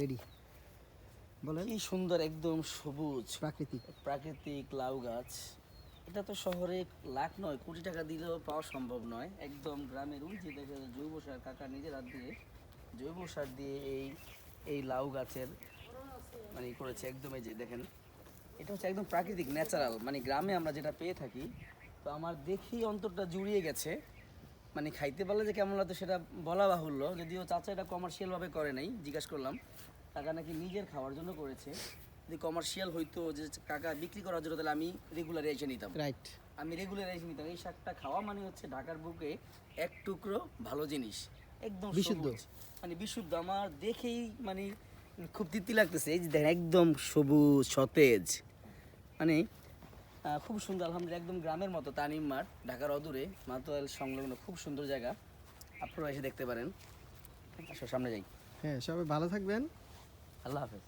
Ready. বলেন। কি সুন্দর একদম সবুজ। প্রাকৃতিক। প্রাকৃতিক লাউ গাছ। এটা তো শহরে লাখ নয় কোটি টাকা দিলেও পাওয়া সম্ভব নয়। একদম গ্রামের যে দেখে জৈব সার কাকা নিজের হাত দিয়ে জৈব সার দিয়ে এই এই লাউ গাছের মানে করেছে একদম এই যে দেখেন। এটা হচ্ছে একদম প্রাকৃতিক ন্যাচারাল। মানে গ্রামে আমরা যেটা পেয়ে থাকি তো আমার দেখেই অন্তরটা জুড়িয়ে গেছে। মানে খাইতে পারলে যে কেমন লাগতো সেটা বলা বাহুল্য। যদিও চাচা এটা কমার্শিয়ালভাবে করে নাই জিজ্ঞাসা করলাম। কাকা নাকি নিজের খাওয়ার জন্য করেছে। যদি কমার্শিয়াল হইতো যে কাকা বিক্রি করার জন্য তাহলে আমি রেগুলার এসে নিতাম। রাইট আমি রেগুলার এসে নিতাম। এই শাকটা খাওয়া মানে হচ্ছে ঢাকার বুকে এক টুকরো ভালো জিনিস। একদম বিশুদ্ধ। মানে বিশুদ্ধ। আমার দেখেই মানে খুব তৃপ্তি লাগতেছে। এই যে দেখেন একদম সবুজ সতেজ। মানে খুব সুন্দর আলহামদুলিল্লাহ একদম গ্রামের মতো তানিম মাঠ ঢাকার অদূরে মাতোয়াল সংলগ্ন খুব সুন্দর জায়গা। আপনারা এসে দেখতে পারেন। সামনে যাই। হ্যাঁ সবাই ভালো থাকবেন। আল্লাহ হাফেজ।